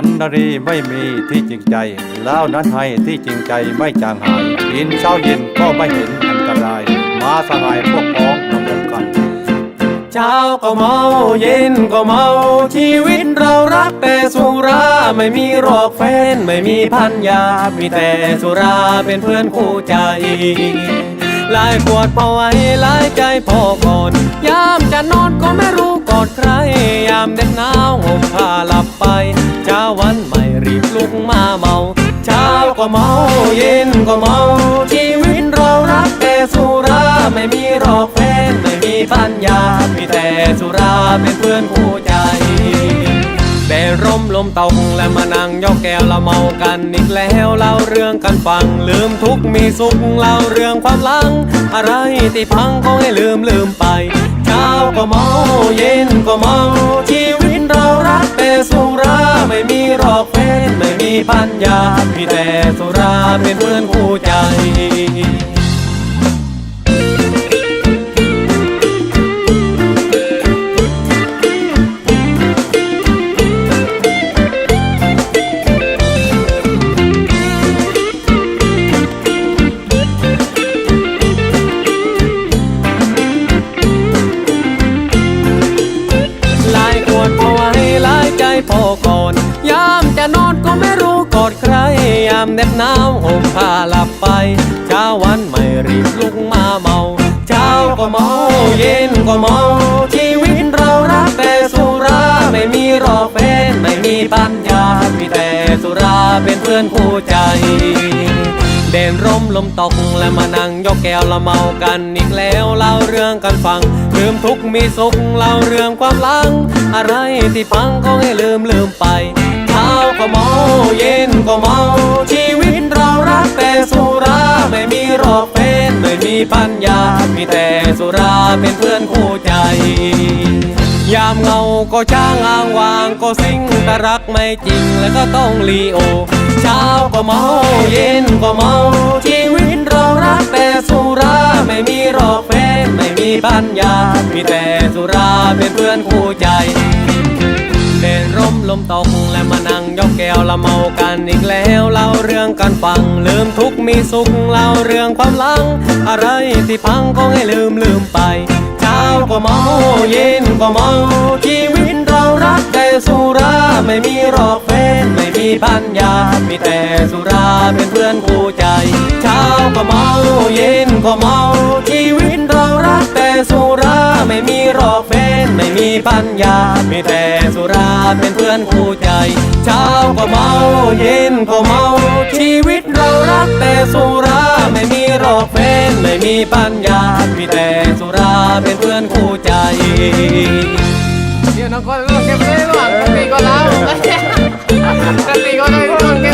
อันนารีไม่มีที่จริงใจ แล้วนั้นให้ที่จริงใจไม่จางหายกินเช้าเย็นก็ไม่เห็นอันตราย มาสหายพวกพ้องดำรงกัน เช้าก็เมาเย็นก็เมา ชีวิตเรารักแต่สุราไม่มีหรอกแฟนไม่มีพันยา มีแต่สุราเป็นเพื่อนคู่ใจลายขวดพอไว้ลายใจพอก่อน ยามจะนอนก็ไม่รู้กอดใคร เมาเย็นก็เมาชีวิตเรารักแต่สุราไม่มีหรอกแฟนไม่มีปัญญา มีแต่สุราเป็นเพื่อนคู่ใจแดดร่มลมตกและมานั่งยอกแก้วเราเมากันอีกแล้วเล่าเรื่องกันฟัง ลืมทุกข์มีสุขเล่าเรื่องความหลัง อะไรที่พังก็ให้ลืมลืมไป เช้าก็เมาเย็นก็เมา ปัญญามีแต่สุราเป็นเพื่อนคู่ใจหลายขวดพอไว้ลายใจพอก่อน มผ้าหลับไป เช้าวันใหม่รีบลุกมาเมา เช้าก็เมาเย็นก็เมา ชีวิตเรารักแต่สุราไม่มีรอกแฟนไม่มีปัญญามีแต่สุราเป็นเพื่อนคู่ใจเด่นร่มลมตกและมานั่งยกแก้วละเมากันอีกแล้วเล่าเรื่องกันฟังลืมทุกมีสุขเล่าเรื่องความหลัง อะไรที่พังก็ให้ลืมลืมไปเช้าก็เมาเย็นก็เมา อกแฟนไม่มีปัญญา มีแต่สุราเป็นเพื่อนคู่ใจ ยามเงาก็จ้างอ้างวางก็สิ่งแต่รักไม่จริงแล้วก็ต้องลีโอ เช้าก็เมาเย็นก็เมาชีวิตเรารักแต่สุราไม่มีหรอกแฟนไม่มีปัญญา มีแต่สุราเป็นเพื่อนคู่ใจ ร่มลมตกและมานั่งยกแก้วละเมากันอีกแล้วเล่าเรื่องกันฟังลืมทุกมีสุขเล่าเรื่องความหลัง อะไรที่พังก็ให้ลืมลืมไปเช้าก็เมาเย็นก็เมาชีวิตเรารักแต่สุราไม่มีหรอกแฟนไม่มีปัญญา มีแต่สุราเป็นเพื่อนคู่ใจเช้าก็เมาเย็นก็เมาชีวิตเรารักแต่สุราไม่มีหรอกแฟนไม่มีปัญญา มีแต่ เป็นเพื่อนคู่ใจ เช้าก็เมาเย็นก็เมา ชีวิตเรารักแต่สุราไม่มีรอกแฟนไม่มีปัญญา มีแต่สุราเป็นเพื่อนคู่ใจเดี๋ conozco que prueba, contigo la boca. Contigo no conozco